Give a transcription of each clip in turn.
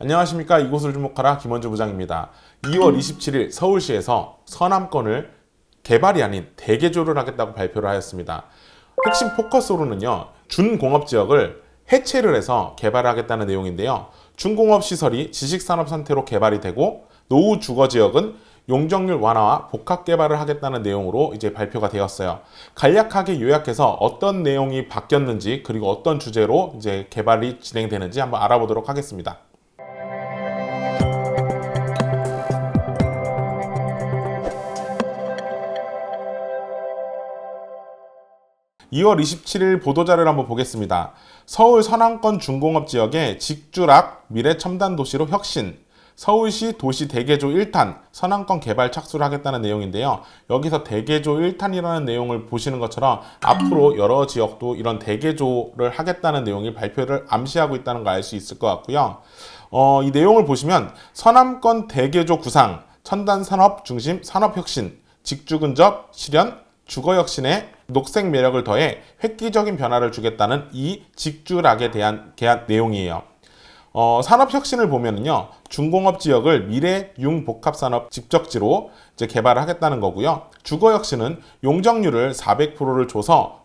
안녕하십니까 이곳을 주목하라 김원주 부장입니다. 2월 27일 서울시에서 서남권을 개발이 아닌 대개조를 하겠다고 발표를 하였습니다. 핵심 포커스로는요 준공업 지역을 해체를 해서 개발하겠다는 내용인데요. 준공업 시설이 지식산업 상태로 개발이 되고 노후 주거 지역은 용적률 완화와 복합 개발을 하겠다는 내용으로 이제 발표가 되었어요. 간략하게 요약해서 어떤 내용이 바뀌었는지 그리고 어떤 주제로 이제 개발이 진행되는지 한번 알아보도록 하겠습니다. 2월 27일 보도자료를 한번 보겠습니다. 서울 서남권 중공업 지역의 직주락 미래 첨단 도시로 혁신, 서울시 도시 대개조 1탄 서남권 개발 착수를 하겠다는 내용인데요. 여기서 대개조 1탄이라는 내용을 보시는 것처럼 앞으로 여러 지역도 이런 대개조를 하겠다는 내용이 발표를 암시하고 있다는 걸 알 수 있을 것 같고요. 어, 이 내용을 보시면 서남권 대개조 구상, 첨단 산업 중심 산업 혁신, 직주 근접 실현, 주거 혁신에 녹색 매력을 더해 획기적인 변화를 주겠다는 이 직주락에 대한 계약 내용이에요. 어, 산업 혁신을 보면은요, 중공업 지역을 미래 융복합 산업 집적지로 이제 개발을 하겠다는 거고요. 주거 혁신은 용적률을 400%를 줘서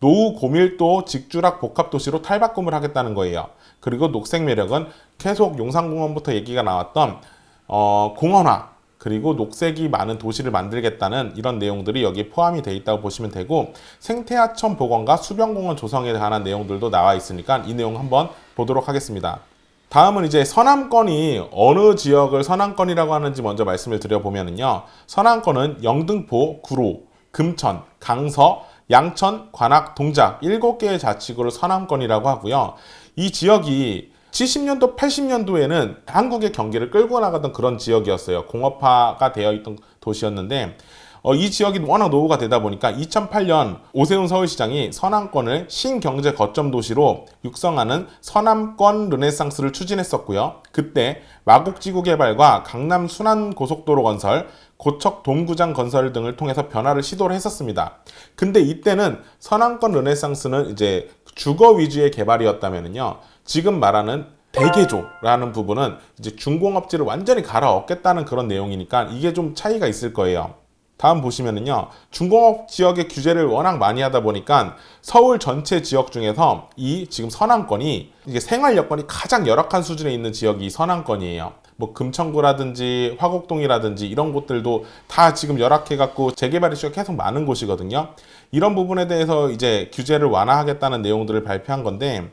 노후 고밀도 직주락 복합 도시로 탈바꿈을 하겠다는 거예요. 그리고 녹색 매력은 계속 용산공원부터 얘기가 나왔던 어, 공원화 그리고 녹색이 많은 도시를 만들겠다는 이런 내용들이 여기에 포함이 되어 있다고 보시면 되고 생태하천 복원과 수변공원 조성에 관한 내용들도 나와 있으니까 이 내용 한번 보도록 하겠습니다. 다음은 이제 서남권이 어느 지역을 서남권이라고 하는지 먼저 말씀을 드려보면요. 서남권은 영등포, 구로, 금천, 강서, 양천, 관악, 동작 7개의 자치구를 서남권이라고 하고요. 이 지역이 70년도, 80년도에는 한국의 경기를 끌고 나가던 그런 지역이었어요. 공업화가 되어 있던 도시였는데 어, 이 지역이 워낙 노후가 되다 보니까 2008년 오세훈 서울시장이 서남권을 신경제 거점 도시로 육성하는 서남권 르네상스를 추진했었고요. 그때 마곡지구 개발과 강남 순환 고속도로 건설, 고척 동구장 건설 등을 통해서 변화를 시도를 했었습니다. 근데 이때는 서남권 르네상스는 이제 주거 위주의 개발이었다면요. 지금 말하는 대개조라는 부분은 이제 중공업지를 완전히 갈아엎겠다는 그런 내용이니까 이게 좀 차이가 있을 거예요. 다음 보시면은요, 중공업 지역의 규제를 워낙 많이 하다 보니까 서울 전체 지역 중에서 이 지금 서남권이 이게 생활 여건이 가장 열악한 수준에 있는 지역이 서남권이에요. 뭐 금천구라든지 화곡동이라든지 이런 곳들도 다 지금 열악해갖고 재개발 이슈가 계속 많은 곳이거든요. 이런 부분에 대해서 이제 규제를 완화하겠다는 내용들을 발표한 건데,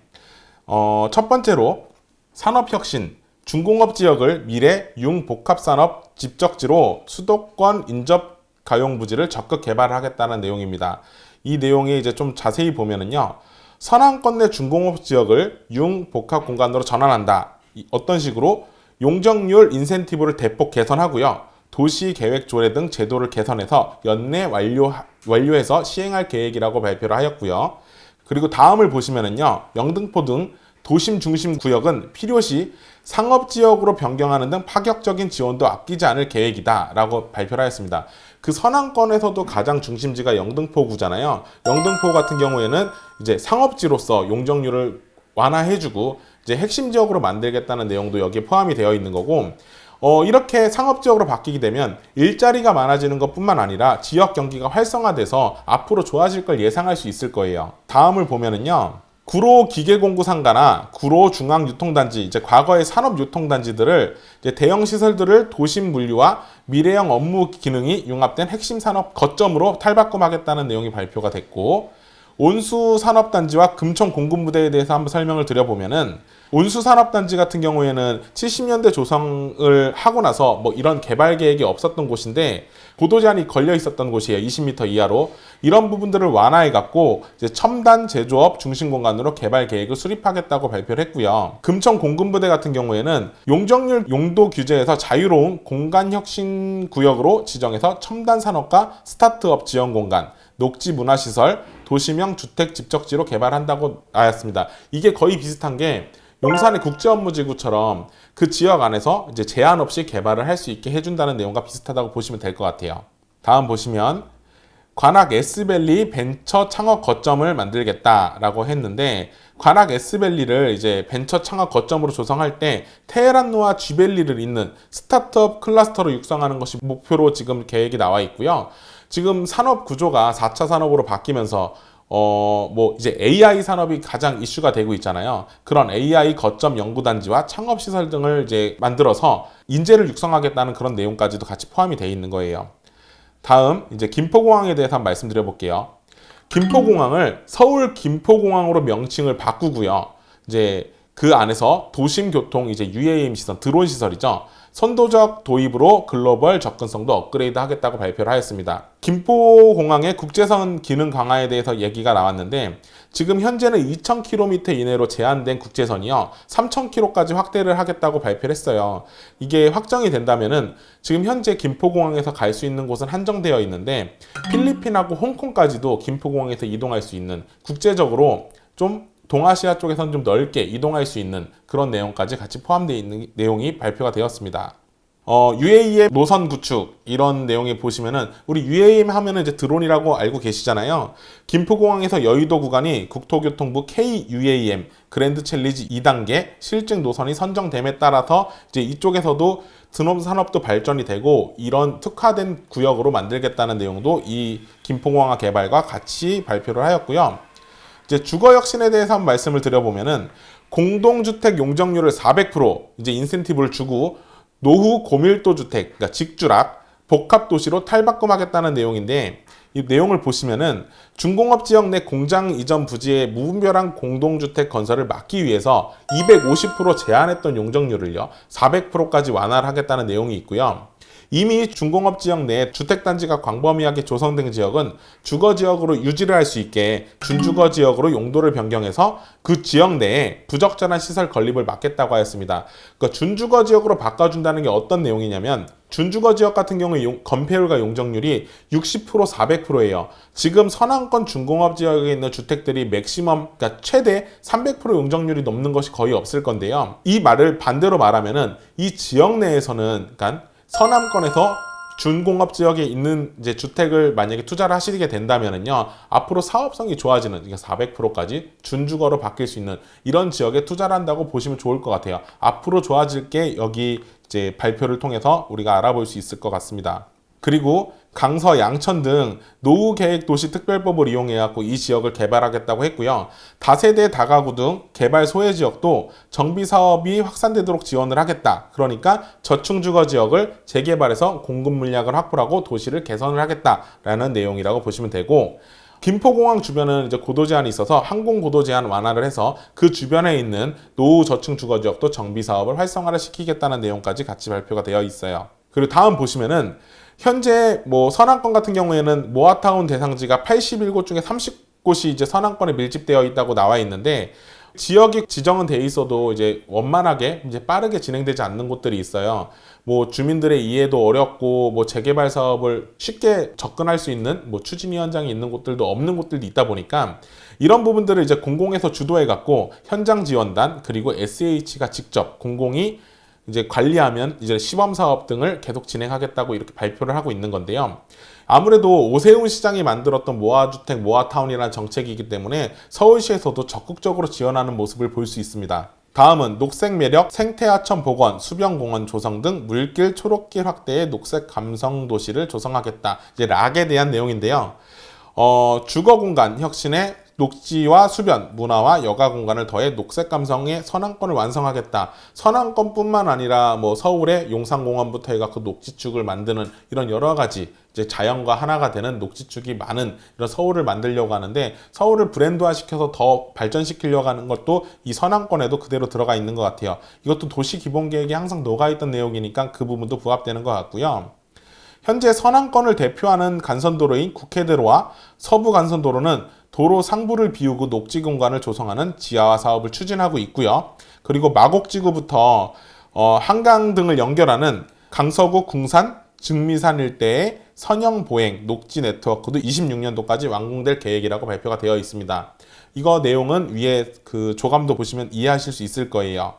어, 첫 번째로 산업혁신, 중공업 지역을 미래 융복합산업 집적지로 수도권 인접 가용 부지를 적극 개발하겠다는 내용입니다. 이 내용이 이제 좀 자세히 보면은요. 서남권 내 중공업 지역을 융복합 공간으로 전환한다. 어떤 식으로 용적률 인센티브를 대폭 개선하고요. 도시 계획 조례 등 제도를 개선해서 연내 완료 완료해서 시행할 계획이라고 발표를 하였고요. 그리고 다음을 보시면은요. 영등포 등 도심 중심 구역은 필요시 상업 지역으로 변경하는 등 파격적인 지원도 아끼지 않을 계획이다라고 발표를 하였습니다. 그 서남권에서도 가장 중심지가 영등포구잖아요. 영등포 같은 경우에는 이제 상업지로서 용적률을 완화해주고 이제 핵심 지역으로 만들겠다는 내용도 여기에 포함이 되어 있는 거고 어, 이렇게 상업지역으로 바뀌게 되면 일자리가 많아지는 것 뿐만 아니라 지역 경기가 활성화돼서 앞으로 좋아질 걸 예상할 수 있을 거예요. 다음을 보면은요. 구로 기계공구 상가나 구로 중앙 유통단지, 이제 과거의 산업 유통단지들을 이제 대형 시설들을 도심 물류와 미래형 업무 기능이 융합된 핵심 산업 거점으로 탈바꿈하겠다는 내용이 발표가 됐고, 온수 산업단지와 금천 공급부대에 대해서 한번 설명을 드려보면은 온수 산업단지 같은 경우에는 70년대 조성을 하고 나서 뭐 이런 개발 계획이 없었던 곳인데 고도 제한이 걸려 있었던 곳이에요. 20m 이하로 이런 부분들을 완화해 갖고 이제 첨단 제조업 중심 공간으로 개발 계획을 수립하겠다고 발표를 했고요. 금천 공급부대 같은 경우에는 용적률 용도 규제에서 자유로운 공간 혁신 구역으로 지정해서 첨단 산업과 스타트업 지원 공간 녹지 문화시설, 도시명 주택 집적지로 개발한다고 나왔습니다. 이게 거의 비슷한 게 용산의 국제업무지구처럼 그 지역 안에서 이제 제한 없이 개발을 할 수 있게 해준다는 내용과 비슷하다고 보시면 될 것 같아요. 다음 보시면 관악 S밸리 벤처 창업 거점을 만들겠다라고 했는데 관악 S밸리를 이제 벤처 창업 거점으로 조성할 때 테헤란노와 G밸리를 잇는 스타트업 클러스터로 육성하는 것이 목표로 지금 계획이 나와 있고요. 지금 산업 구조가 4차 산업으로 바뀌면서 어, 뭐, 이제 AI 산업이 가장 이슈가 되고 있잖아요. 그런 AI 거점 연구단지와 창업시설 등을 이제 만들어서 인재를 육성하겠다는 그런 내용까지도 같이 포함이 되어 있는 거예요. 다음, 이제 김포공항에 대해서 한번 말씀드려 볼게요. 김포공항을 서울 김포공항으로 명칭을 바꾸고요. 이제 그 안에서 도심 교통 이제 UAM 시설, 드론 시설이죠. 선도적 도입으로 글로벌 접근성도 업그레이드 하겠다고 발표를 하였습니다. 김포공항의 국제선 기능 강화에 대해서 얘기가 나왔는데 지금 현재는 2,000km 이내로 제한된 국제선이요. 3,000km까지 확대를 하겠다고 발표를 했어요. 이게 확정이 된다면은 지금 현재 김포공항에서 갈 수 있는 곳은 한정되어 있는데 필리핀하고 홍콩까지도 김포공항에서 이동할 수 있는 국제적으로 좀 동아시아 쪽에서는 좀 넓게 이동할 수 있는 그런 내용까지 같이 포함되어 있는 내용이 발표가 되었습니다. 어, UAM 노선 구축 이런 내용에 보시면은 우리 UAM 하면은 이제 드론이라고 알고 계시잖아요. 김포공항에서 여의도 구간이 국토교통부 KUAM 그랜드 챌리지 2단계 실증 노선이 선정됨에 따라서 이제 이쪽에서도 드론 산업도 발전이 되고 이런 특화된 구역으로 만들겠다는 내용도 이 김포공항 개발과 같이 발표를 하였고요. 이제 주거 혁신에 대해서 한번 말씀을 드려보면은 공동주택 용적률을 400% 이제 인센티브를 주고 노후 고밀도 주택, 그러니까 직주락, 복합 도시로 탈바꿈하겠다는 내용인데 이 내용을 보시면은 중공업 지역 내 공장 이전 부지의 무분별한 공동주택 건설을 막기 위해서 250% 제한했던 용적률을요 400%까지 완화를 하겠다는 내용이 있고요. 이미 중공업 지역 내 주택단지가 광범위하게 조성된 지역은 주거 지역으로 유지를 할 수 있게 준주거 지역으로 용도를 변경해서 그 지역 내에 부적절한 시설 건립을 막겠다고 하였습니다. 그러니까 준주거 지역으로 바꿔준다는 게 어떤 내용이냐면 준주거 지역 같은 경우에 용, 건폐율과 용적률이 60% 400%예요. 지금 서남권 중공업 지역에 있는 주택들이 맥시멈 그러니까 최대 300% 용적률이 넘는 것이 거의 없을 건데요. 이 말을 반대로 말하면은 이 지역 내에서는 그러니까 서남권에서 준공업 지역에 있는 이제 주택을 만약에 투자를 하시게 된다면은요 앞으로 사업성이 좋아지는 그러니까 400%까지 준주거로 바뀔 수 있는 이런 지역에 투자를 한다고 보시면 좋을 것 같아요. 앞으로 좋아질 게 여기 이제 발표를 통해서 우리가 알아볼 수 있을 것 같습니다. 그리고 강서, 양천 등 노후 계획 도시 특별법을 이용해 갖고 이 지역을 개발하겠다고 했고요. 다세대 다가구 등 개발 소외 지역도 정비 사업이 확산되도록 지원을 하겠다. 그러니까 저층 주거 지역을 재개발해서 공급 물량을 확보하고 도시를 개선을 하겠다라는 내용이라고 보시면 되고 김포공항 주변은 이제 고도 제한이 있어서 항공 고도 제한 완화를 해서 그 주변에 있는 노후 저층 주거 지역도 정비 사업을 활성화를 시키겠다는 내용까지 같이 발표가 되어 있어요. 그리고 다음 보시면은 현재 뭐 서남권 같은 경우에는 모아타운 대상지가 81곳 중에 30곳이 이제 서남권에 밀집되어 있다고 나와 있는데 지역이 지정은 돼 있어도 이제 원만하게 이제 빠르게 진행되지 않는 곳들이 있어요. 뭐 주민들의 이해도 어렵고 뭐 재개발 사업을 쉽게 접근할 수 있는 뭐 추진위원장이 있는 곳들도 없는 곳들도 있다 보니까 이런 부분들을 이제 공공에서 주도해 갖고 현장 지원단 그리고 SH가 직접 공공이 이제 관리하면 이제 시범 사업 등을 계속 진행하겠다고 이렇게 발표를 하고 있는 건데요. 아무래도 오세훈 시장이 만들었던 모아주택 모아타운이라는 정책이기 때문에 서울시에서도 적극적으로 지원하는 모습을 볼 수 있습니다. 다음은 녹색 매력, 생태하천 복원, 수변공원 조성 등 물길, 초록길 확대의 녹색 감성 도시를 조성하겠다. 이제 락에 대한 내용인데요. 어, 주거 공간 혁신에 녹지와 수변, 문화와 여가 공간을 더해 녹색 감성의 선안권을 완성하겠다. 선안권뿐만 아니라 뭐 서울의 용산공원부터 해가 그 녹지축을 만드는 이런 여러 가지 이제 자연과 하나가 되는 녹지축이 많은 이런 서울을 만들려고 하는데 서울을 브랜드화 시켜서 더 발전시키려고 하는 것도 이 선안권에도 그대로 들어가 있는 것 같아요. 이것도 도시 기본 계획에 항상 녹아 있던 내용이니까 그 부분도 부합되는 것 같고요. 현재 선안권을 대표하는 간선도로인 국회대로와 서부 간선도로는 도로 상부를 비우고 녹지 공간을 조성하는 지하화 사업을 추진하고 있고요. 그리고 마곡지구부터 어, 한강 등을 연결하는 강서구 궁산 증미산 일대의 선형 보행 녹지 네트워크도 26년도까지 완공될 계획이라고 발표가 되어 있습니다. 이거 내용은 위에 그 조감도 보시면 이해하실 수 있을 거예요.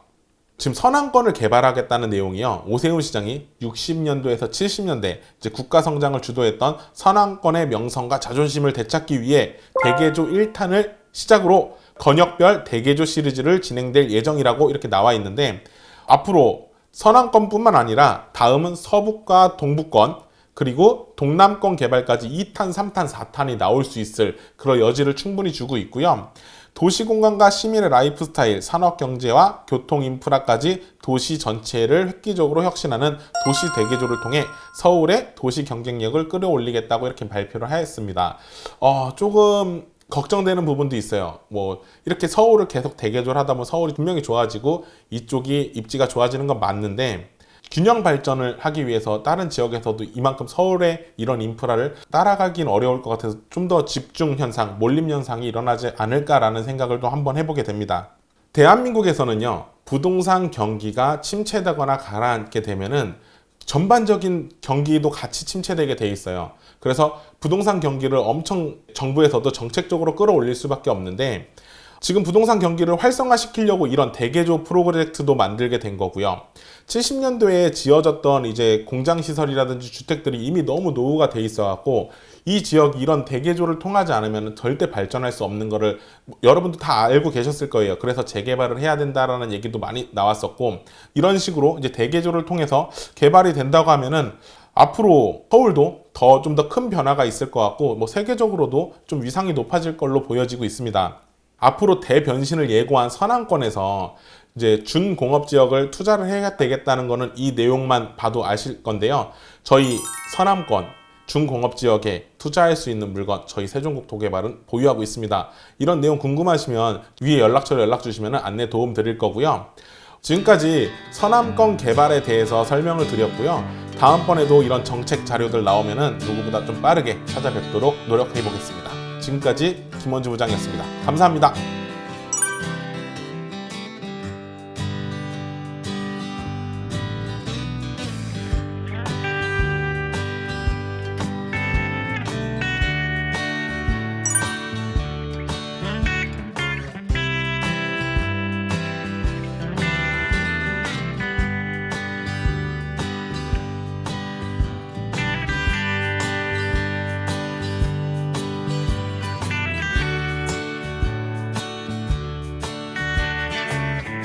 지금 선안권을 개발하겠다는 내용이요. 오세훈 시장이 60년도에서 70년대 이제 국가 성장을 주도했던 선안권의 명성과 자존심을 되찾기 위해 대개조 1탄을 시작으로 건역별 대개조 시리즈를 진행될 예정이라고 이렇게 나와 있는데 앞으로 선안권뿐만 아니라 다음은 서북과 동북권 그리고 동남권 개발까지 2탄, 3탄, 4탄이 나올 수 있을 그런 여지를 충분히 주고 있고요. 도시공간과 시민의 라이프 스타일, 산업 경제와 교통 인프라까지 도시 전체를 획기적으로 혁신하는 도시 대개조를 통해 서울의 도시 경쟁력을 끌어올리겠다고 이렇게 발표를 하였습니다. 어, 조금 걱정되는 부분도 있어요. 뭐 이렇게 서울을 계속 대개조를 하다 보면 서울이 분명히 좋아지고 이쪽이 입지가 좋아지는 건 맞는데 균형 발전을 하기 위해서 다른 지역에서도 이만큼 서울의 이런 인프라를 따라가긴 어려울 것 같아서 좀 더 집중 현상, 몰림 현상이 일어나지 않을까라는 생각을 또 한번 해보게 됩니다. 대한민국에서는요, 부동산 경기가 침체되거나 가라앉게 되면은 전반적인 경기도 같이 침체되게 돼 있어요. 그래서 부동산 경기를 엄청 정부에서도 정책적으로 끌어올릴 수밖에 없는데 지금 부동산 경기를 활성화시키려고 이런 대개조 프로젝트도 만들게 된 거고요. 70년도에 지어졌던 이제 공장 시설이라든지 주택들이 이미 너무 노후가 돼 있어 갖고 이 지역이 이런 대개조를 통하지 않으면 절대 발전할 수 없는 거를 여러분도 다 알고 계셨을 거예요. 그래서 재개발을 해야 된다라는 얘기도 많이 나왔었고 이런 식으로 이제 대개조를 통해서 개발이 된다고 하면은 앞으로 서울도 더 좀 더 큰 변화가 있을 것 같고 뭐 세계적으로도 좀 위상이 높아질 걸로 보여지고 있습니다. 앞으로 대변신을 예고한 선안권에서 이제 준공업 지역을 투자를 해야 되겠다는 거는 이 내용만 봐도 아실 건데요. 저희 서남권 중공업 지역에 투자할 수 있는 물건 저희 세종국 도개발은 보유하고 있습니다. 이런 내용 궁금하시면 위에 연락처로 연락 주시면 안내 도움 드릴 거고요. 지금까지 서남권 개발에 대해서 설명을 드렸고요. 다음번에도 이런 정책 자료들 나오면은 누구보다 좀 빠르게 찾아뵙도록 노력해 보겠습니다. 지금까지 김원주 부장이었습니다. 감사합니다.